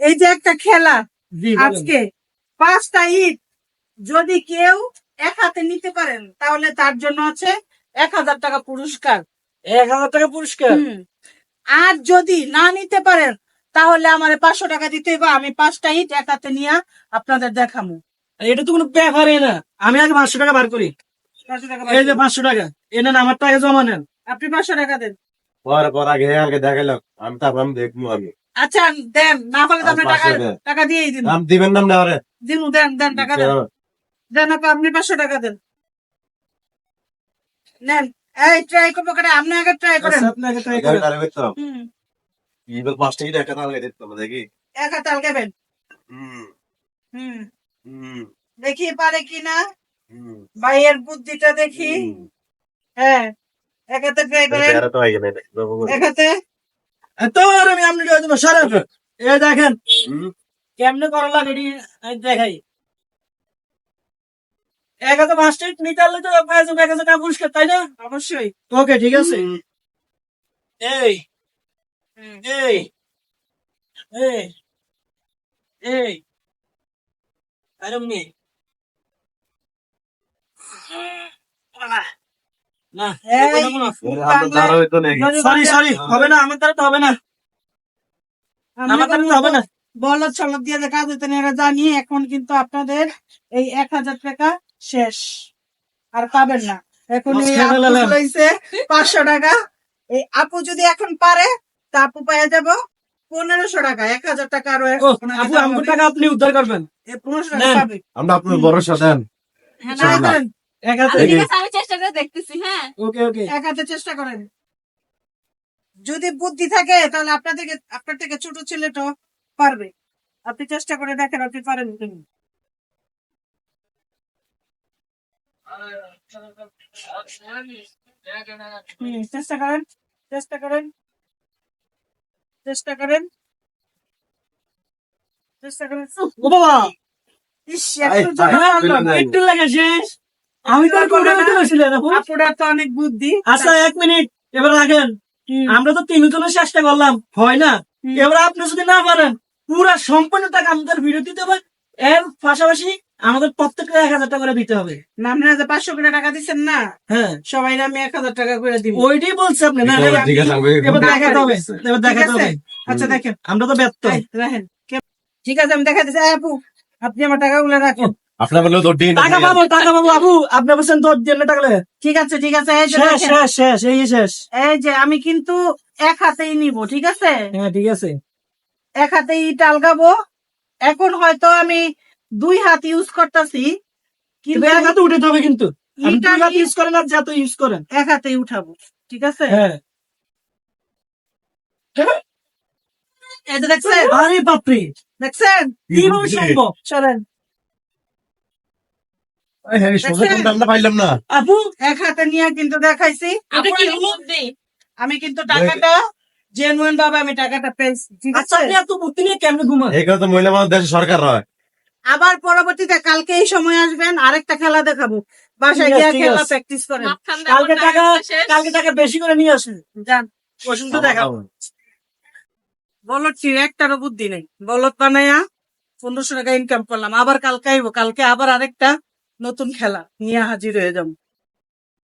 এই যে একটা খেলা আজকে পাঁচটা ইট যদি কেউ এক হাতে নিতে পারেন তাহলে তার জন্য আছে এক হাজার টাকা পুরস্কার। এক হাজার টাকা পুরস্কার? আর যদি না নিতে পারেন তাহলে আমার পাঁচশো টাকা দিতে হবে আমি পাঁচটা ইট এক হাতে নিয়ে আপনাদের দেখাবো এটা তো কোনো ব্যাপারই না। আমি আগে পাঁচশো টাকা বার করি। পাঁচশো টাকা এই যে পাঁচশো টাকা এ নেন আমার টাকা জমা নেন। আপনি পাঁচশো টাকা দেন। পরে পর আগে আগে দেখাইলাম আমি তারপর আমি দেখব আমি আচ্ছা দেন না পারলে তো আপনি টাকা টাকা দিয়েই দিন। দিবেন না আরে দিন দেন দেন টাকা দেন। দেন। আপা, আপনি পাঁচশো টাকা দেন। নেন। এই ট্রাই করব কেন আপনি আগে ট্রাই করেন। আচ্ছা, আপনি আগে try করেন। আরে তাল গাইতে দিতাম দেখি। এক হাতে আলগাবেন হুম। হুম। হুম। দেখি পারে কিনা ভাইয়ের বুদ্ধিটা দেখি। হ্যাঁ। এক হাতে ট্রাই করেন। এটা তো আইগে নাই এক হাতে এ আমি আপনি দেবো সরেন এ দেখেন কেমনে করা লাগে দেখাই। এক হাজার ইট নিতে পারলে তো এক হাজার এক হাজার টাকা পুরস্কার তাই না? অবশ্যই। ওকে ঠিক আছে। এই এই এই এই। আরে না এই, আমরা তারা হইতো নাকি সরি সরি হবে না আমার দ্বারা তো হবে না। আমার দ্বারা তো হবে না। বলদ সলদ দিয়ে যে কাজ এরা জানি এখন কিন্তু আপনাদের এই এক হাজার টাকা শেষ। আর পাবেন না। এখন আপু পাঁচশো টাকা। এই আপু যদি এখন পারে তা আপু পাইয়া যাব পনেরোশো টাকা এক হাজার টাকা আরও আপু টাকা আপনি উদ্ধার করবেন। পনেরোশো টাকা আমরা আপনার ভরসা দেন। হ্যাঁ। এক হাতে আচ্ছা, ঠিক আছে আমি চেষ্টা করে দেখতেছি হ্যাঁ। ওকে ওকে। এক হাতে চেষ্টা করেন। যদি বুদ্ধি থাকে তাহলে আপনাদেরকে আপনার থেকে ছোট ছেলেটা পারবে। আপনি চেষ্টা করে দেখেন আপনি পারেন কিনা। চেষ্টা করেন চেষ্টা করেন। চেষ্টা করেন। চেষ্টা করেন। ও বাবা! ইস, একটু লাগে শেষ। আমি তো আর করে না। ছিলেন আপু আপুটার তো অনেক বুদ্ধি। আচ্ছা এক মিনিট এবার রাখেন। আমরা তো তিনজনের চেষ্টা করলাম হয় না? এবার আপনি যদি না পারেন পুরা সম্পূর্ণ টাকা আমাদের ভিডিও দিতে হবে এর পাশাপাশি আমাদের প্রত্যেকটা এক হাজার টাকা করে দিতে হবে। না, আপনারা যে পাঁচশো করে টাকা দিচ্ছেন না হ্যাঁ। সবাই আমি এক হাজার টাকা করে দিব। ওইটাই বলছি আপনি না ঠিক আছে, আমি এবার দেখাতে হবে এবার দেখাতে হবে। আচ্ছা দেখেন। আমরা তো ব্যস্ত রাখেন। ঠিক আছে আমি দেখা দিচ্ছি আপু আপনি আমার টাকাগুলো রাখেন। আপনার বলে তো দিন টাকা পাবো টাকা পাবো। আবু আপনি বলছেন দশ দিন টাকা লাগে। ঠিক আছে ঠিক আছে এই শেষ শেষ শেষ এই শেষ। এই যে আমি কিন্তু এক হাতেই নিব ঠিক আছে? হ্যাঁ ঠিক আছে। এক হাতেই ইট আলগাবো। এখন হয়তো আমি দুই হাত ইউজ করতেছি কিন্তু এক হাতে উঠাতে হবে কিন্তু। দুই হাত ইউজ করেন আর যত ইউজ করেন। এক হাতেই উঠাবো ঠিক আছে? হ্যাঁ। এই যে দেখছেন? আরে বাপরে! দেখছেন? কীভাবে সম্ভব? সরেন এই, হ্যাঁ, সোজা কোনটা আমরা পাইলাম না আপু এক হাতে নিয়ে কিন্তু দেখাইছি। আপনি কি বুদ্ধি আমি কিন্তু টাকাটা জেনুইন ভাবে আমি টাকাটা পেয়েছি আচ্ছা এত বুদ্ধি নিয়ে কেমনে ঘুমান? এই কথা মহিলা মানুষ দেশের সরকার হয়। আবার পরবর্তীতে কালকে এই সময় আসবেন আরেকটা খেলা দেখাবো। বাসায় গিয়ে খেলা প্র্যাকটিস করেন। কালকে টাকা কালকে টাকা বেশি করে নিয়ে আসেন। যান ওষুধ দেখাবো বলত ঠিক একটারও বুদ্ধি নেই। বলত বানাইয়া পনেরোশো টাকা ইনকাম করলাম আবার কালকে আইবো কালকে আবার আরেকটা। নতুন খেলা নিয়ে হাজির হয়ে যাব।